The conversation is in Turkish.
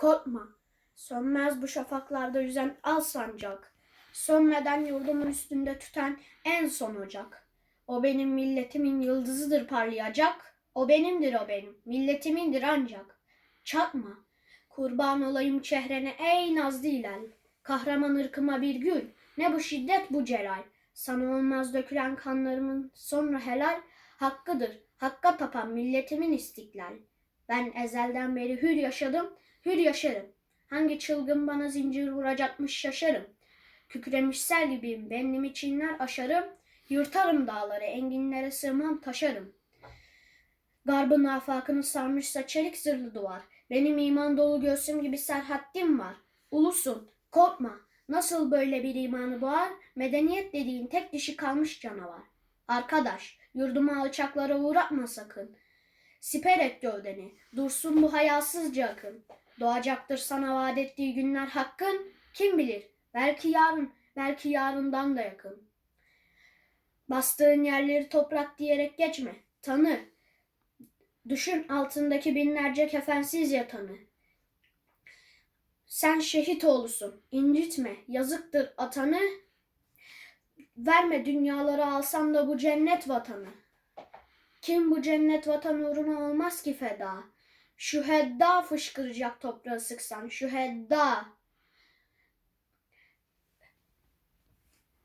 Korkma, sönmez bu şafaklarda yüzen al sancak. Sönmeden yurdumun üstünde tüten en son ocak. O benim milletimin yıldızıdır parlayacak. O benimdir o benim, milletimindir ancak. Çatma, kurban olayım çehrene ey nazlı hilal. Kahraman ırkıma bir gül, ne bu şiddet bu celal. Sana olmaz dökülen kanlarımın sonra helal hakkıdır. Hakka tapan milletimin istiklal. Ben ezelden beri hür yaşadım, hür yaşarım. Hangi çılgın bana zincir vuracakmış şaşarım. Kükremiş sel gibiyim, benimi çinler aşarım. Yırtarım dağları, enginlere sığmam taşarım. Garbın afakını sarmışsa çelik zırhlı duvar. Benim iman dolu göğsüm gibi serhattim var. Ulusun, korkma. Nasıl böyle bir imanı boğar? Medeniyet dediğin tek dişi kalmış canavar. Arkadaş, yurdumu alçaklara uğratma sakın. Siper et gövdeni, dursun bu hayasızca akın. Doğacaktır sana vaat ettiği günler hakkın. Kim bilir, belki yarın, belki yarından da yakın. Bastığın yerleri toprak diyerek geçme, tanı. Düşün altındaki binlerce kefensiz yatanı. Sen şehit oğlusun, incitme, yazıktır atanı. Verme dünyaları alsam da bu cennet vatanı. Kim bu cennet vatan uğruna olmaz ki feda? Şu hedda fışkıracak toprağı sıksan, şu hedda.